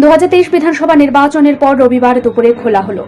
দু হাজার তেইশ বিধানসভা নির্বাচনের পর রবিবার দুপুরে খোলা হলো।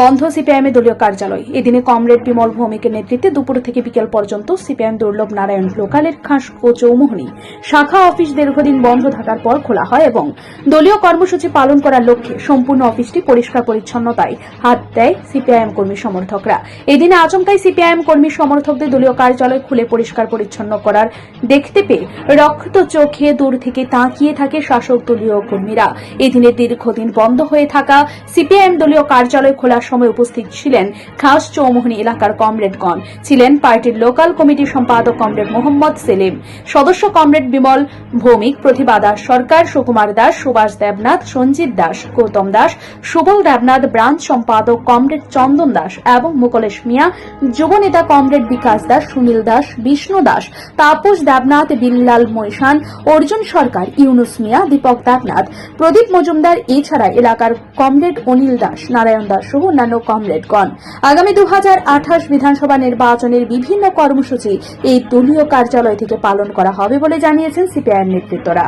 বন্ধ সিপিআইএম দলীয় কার্যালয়। এদিনে কমরেড বিমল ভৌমিকের নেতৃত্বে দুপুর থেকে বিকেল পর্যন্ত সিপিআইএম দুর্লভ নারায়ণ লোকালের খাসকো চৌমোহনী। শাখা অফিস দীর্ঘদিন বন্ধ থাকার পর খোলা হয় এবং দলীয় কর্মসূচি পালন করার লক্ষ্যে সম্পূর্ণ অফিসটি পরিষ্কার পরিচ্ছন্নতায় হাত দেয় সিপিআইএম কর্মী সমর্থকরা। এদিনে আচমকাই সিপিআইএম কর্মী সমর্থকদের দলীয় কার্যালয় খুলে পরিষ্কার পরিচ্ছন্ন করার দেখতে পেয়ে রক্ত চোখে দূর থেকে তাকিয়ে থাকে শাসক দলীয় কর্মীরা। এদিনে দীর্ঘদিন বন্ধ হয়ে থাকা সিপিআইএম দলীয় কার্যালয় খোলার সময় উপস্থিত ছিলেন খাস চৌমোহনী এলাকার কমরেডগণ ছিলেন পার্টির লোকাল কমিটির সম্পাদক কমরেড মোহাম্মদ সেলিম। সদস্য কমরেড বিমল ভৌমিক, প্রতিভা দাস সরকার, সুকুমার দাস, সুভাষ দেবনাথ, সঞ্জিত দাস, গৌতম দাস, সুবল দেবনাথ, ব্রাঞ্চ সম্পাদক কমরেড চন্দন দাস এবং মুকলেশ মিয়া, যুবনেতা কমরেড বিকাশ দাস, সুনীল দাস, বিষ্ণু দাস, তাপস দেবনাথ, বিল্লাল মৈশান, অর্জুন সরকার, ইউনুস মিয়া, দীপক দেবনাথ, প্রদীপ মজুমদার, এছাড়া এলাকার কমরেড অনিল দাস, নারায়ণ দাস সহ অন্যান্য কমরেডগণ আগামী দু বিধানসভা নির্বাচনের বিভিন্ন কর্মসূচি এই দলীয় কার্যালয় থেকে পালন করা হবে বলে জানিয়েছেন সিপিআইএম নেতৃত্বরা।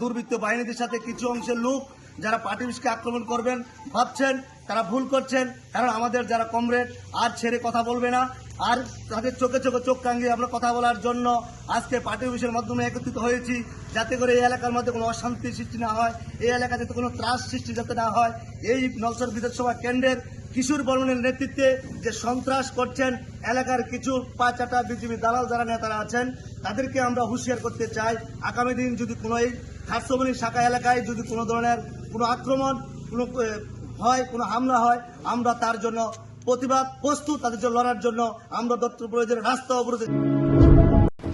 দুর্বৃত্ত বাহিনীদের সাথে কিছু অংশের লোক যারা পার্টি আক্রমণ করবেন, ভাবছেন, তারা ভুল করছেন, কারণ আমাদের যারা কমরেড আর ছেড়ে কথা বলবে না আর তাদের চোখে চোখে চোখ টাঙ্গিয়ে আমরা কথা বলার জন্য আজকে পার্টি অফিসের মাধ্যমে একত্রিত হয়েছি, যাতে করে এই এলাকার মধ্যে কোনো অশান্তি সৃষ্টি না হয়, এই এলাকা যাতে কোনো ত্রাস সৃষ্টি যাতে না হয়। এই নলসর বিধানসভা কেন্দ্রের কিশোর বর্মনের নেতৃত্বে যে সন্ত্রাস করছেন, এলাকার কিছু পাঁচাটা বিজেপি দালাল যারা নেতারা আছেন, তাদেরকে আমরা হুঁশিয়ার করতে চাই। আগামী দিন যদি কোনো এই খাসমণি শাখা এলাকায় যদি কোনো ধরনের কোনো আক্রমণ, কোনো হয় কোনো হামলা হয়, আমরা তার জন্য প্রতিবাদ প্রস্তুত তাদের জন্য, লড়ার জন্য। আমরা দত্ত প্রয়োজনের রাস্তা অবরোধে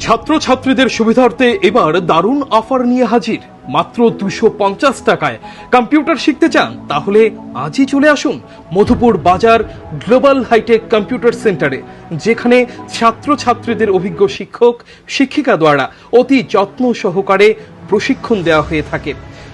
ছাত্রছাত্রীদের সুবিধার্থে এবার দারুণ অফার নিয়ে হাজির। মাত্র দুশো পঞ্চাশ টাকায়। কম্পিউটার শিখতে চান, তাহলে আজই চলে আসুন মধুপুর বাজার গ্লোবাল হাইটেক কম্পিউটার সেন্টারে, যেখানে ছাত্রছাত্রীদের অভিজ্ঞ শিক্ষক, শিক্ষিকা দ্বারা অতি যত্ন সহকারে প্রশিক্ষণ দেওয়া হয়ে থাকে।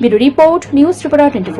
bureau report news Tripura twenty